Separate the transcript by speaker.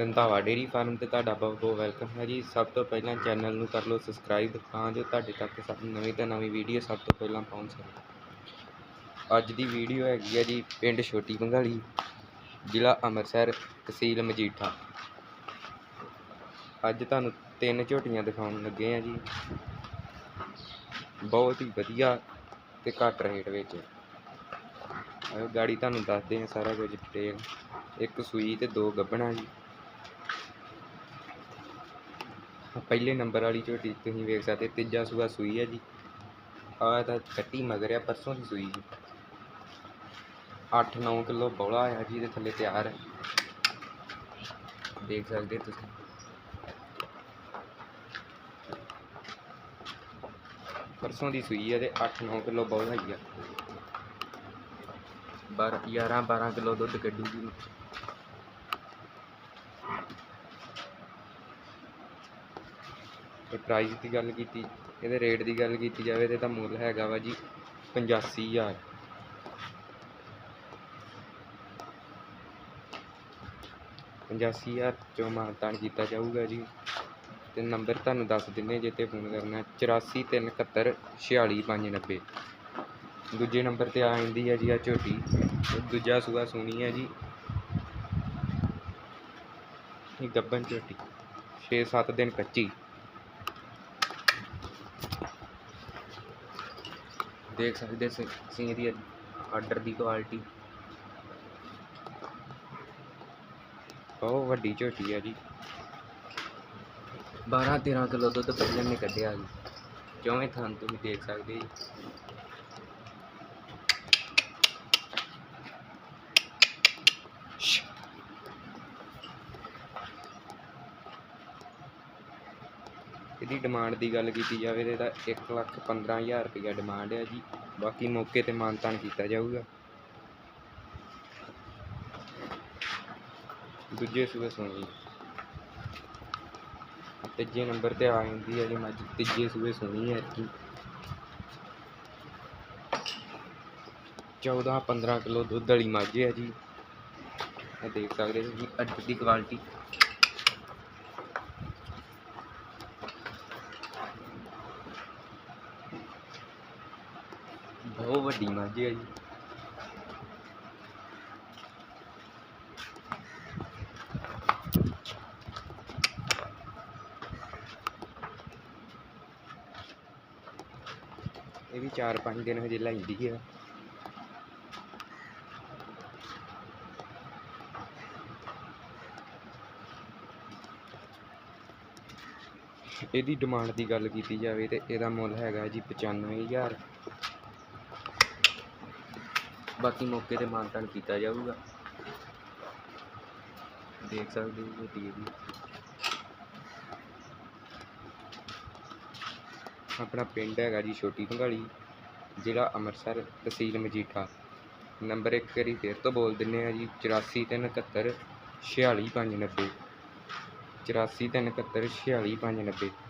Speaker 1: Randhawa dairy farm ਤੇ ਤੁਹਾਡਾ ਬਹੁਤ ਬਹੁਤ ਵੈਲਕਮ ਹੈ ਜੀ। ਸਭ ਤੋਂ ਪਹਿਲਾਂ ਚੈਨਲ ਨੂੰ ਕਰ ਲਓ ਸਬਸਕ੍ਰਾਈਬ, ਤਾਂ ਜੋ ਤੁਹਾਡੇ ਤੱਕ ਸਭ ਨਵੀਂ ਤੋਂ ਨਵੀਂ ਵੀਡੀਓ ਸਭ ਤੋਂ ਪਹਿਲਾਂ ਪਹੁੰਚ ਸਕੇ। ਅੱਜ ਦੀ ਵੀਡੀਓ ਹੈਗੀ ਹੈ ਜੀ ਪਿੰਡ ਛੋਟੀ ਬੰਗਾਲੀ, ਜ਼ਿਲ੍ਹਾ ਅੰਮ੍ਰਿਤਸਰ, ਤਹਿਸੀਲ ਮਜੀਠਾ। ਅੱਜ ਤੁਹਾਨੂੰ ਤਿੰਨ ਝੋਟੀਆਂ ਦਿਖਾਉਣ ਲੱਗੇ ਆ ਜੀ। ਬਹੁਤ ਹੀ ਵਧੀਆ ਤੇ ਘੱਟ ਰੇਟ ਵਿੱਚ। ਗਾੜੀ ਤੁਹਾਨੂੰ ਦੱਸਦੇ ਆ ਸਾਰਾ ਕੁਝ ਡਿਟੇਲ। ਇੱਕ ਸੂਈ ਤੇ ਦੋ ਗੱਭਣਾ ਜੀ। ਪਹਿਲੇ ਨੰਬਰ ਵਾਲੀ ਝੋਟੀ ਤੁਸੀਂ ਵੇਖ ਸਕਦੇ ਤੀਜਾ ਸੂਆ ਸੂਈ ਹੈ ਜੀ। ਆਹ ਤਾਂ ਕੱਟੀ ਮਗਰ ਆ, ਪਰਸੋਂ ਦੀ ਸੂਈ ਜੀ। 8-9 ਕਿਲੋ ਬੌਲਾ ਆ ਜੀ, ਇਹਦੇ ਥੱਲੇ ਤਿਆਰ ਹੈ। ਦੇਖ ਸਕਦੇ ਤੁਸੀਂ। ਪਰਸੋਂ ਦੀ ਸੂਈ ਹੈ ਤੇ 8-9 ਕਿਲੋ ਬੌਲਾ ਹੀ ਆ। 12 11-12 ਕਿਲੋ ਦੁੱਧ ਕੱਢੂਗੀ। ਤੇ ਪ੍ਰਾਈਸ ਦੀ ਗੱਲ ਕੀਤੀ ਇਹਦੇ ਰੇਟ ਦੀ ਗੱਲ ਕੀਤੀ ਜਾਵੇ ਤੇ ਇਹਦਾ ਮੁੱਲ ਹੈਗਾ ਵਾ ਜੀ 85000 85000 ਚੋਂ ਮਾਨਤਾਨ ਕੀਤਾ ਜਾਊਗਾ ਜੀ। ਤੇ ਨੰਬਰ ਤੁਹਾਨੂੰ ਦੱਸ ਦਿੰਨੇ ਜੇ ਤੇ ਫੋਨ ਕਰਨਾ 843171 46590 ਦੂਜੇ ਨੰਬਰ ਤੇ ਆ ਜਾਂਦੀ ਹੈ ਜੀ ਆ ਝੋਟੀ ਦੂਜਾ ਸੂਆ ਸੋਣੀ ਹੈ ਜੀ। ਇਹ ਗੱਬਨ ਝੋਟੀ 6-7 ਦਿਨ ਕੱਚੀ। ਦੇਖ ਸਕਦੇ ਸੀ ਸਿੰਘ ਦੀ ਆਰਡਰ ਦੀ ਕੁਆਲਿਟੀ ਬਹੁਤ ਵੱਡੀ ਝੋਟੀ ਹੈ ਜੀ। 12 13 ਕਿਲੋ ਦੁੱਧ ਪਹਿਲਾਂ ਨੇ ਕੱਢਿਆ ਜੀ। ਚੌਵੇਂ ਥਾਂ ਵੀ ਦੇਖ ਸਕਦੇ ਜੀ। ਇਹਦੀ ਡਿਮਾਂਡ ਦੀ ਗੱਲ ਕੀਤੀ ਜਾਵੇ ਤਾਂ ਇਹਦਾ 1 ਲੱਖ 15000 ਰੁਪਇਆ ਡਿਮਾਂਡ ਹੈ ਜੀ। ਬਾਕੀ ਮੌਕੇ ਤੇ ਮਾਨਤਾਨ ਕੀਤਾ ਜਾਊਗਾ। ਦੂਜੇ ਸੂਏ ਸੁਣੀ ਤੀਜੇ ਨੰਬਰ ਤੇ ਆ ਜਾਂਦੀ ਹੈ ਜੀ ਮੱਝ ਤੀਜੇ ਸੂਏ ਸੁਣੀ ਹੈ ਕਿ 14 15 ਕਿਲੋ ਦੁੱਧ ਵਾਲੀ ਮੱਝ ਹੈ ਜੀ। ਇਹ ਦੇਖ ਸਕਦੇ ਹੋ ਜੀ ਅੱਡ ਦੀ ਕੁਆਲਿਟੀ ਬਹੁਤ ਵੱਡੀ ਮੱਝ ਹੈ ਜੀ। ਇਹ ਵੀ 4-5 ਦਿਨ ਹਜੇ ਲੈਂਦੀ ਹੈ ਇਹਦੀ ਡਿਮਾਂਡ ਦੀ ਗੱਲ ਕੀਤੀ ਜਾਵੇ ਤੇ ਇਹਦਾ ਮੁੱਲ ਹੈਗਾ ਜੀ 95000 ਬਾਕੀ ਮੌਕੇ ਤੇ ਮਾਨਤਾਨ ਕੀਤਾ ਜਾਊਗਾ। ਦੇਖ ਸਕਦੇ ਹੋ ਝੋਟੀ ਆਪਣਾ ਪਿੰਡ ਹੈਗਾ ਜੀ ਛੋਟੀ ਭੰਗਾਲੀ ਜ਼ਿਲ੍ਹਾ ਅੰਮ੍ਰਿਤਸਰ, ਤਹਿਸੀਲ ਮਜੀਠਾ। ਨੰਬਰ ਇੱਕ ਵਾਰੀ ਫਿਰ ਤੋਂ ਬੋਲ ਦਿੰਨੇ ਆ ਜੀ 8431 46590 8431 46590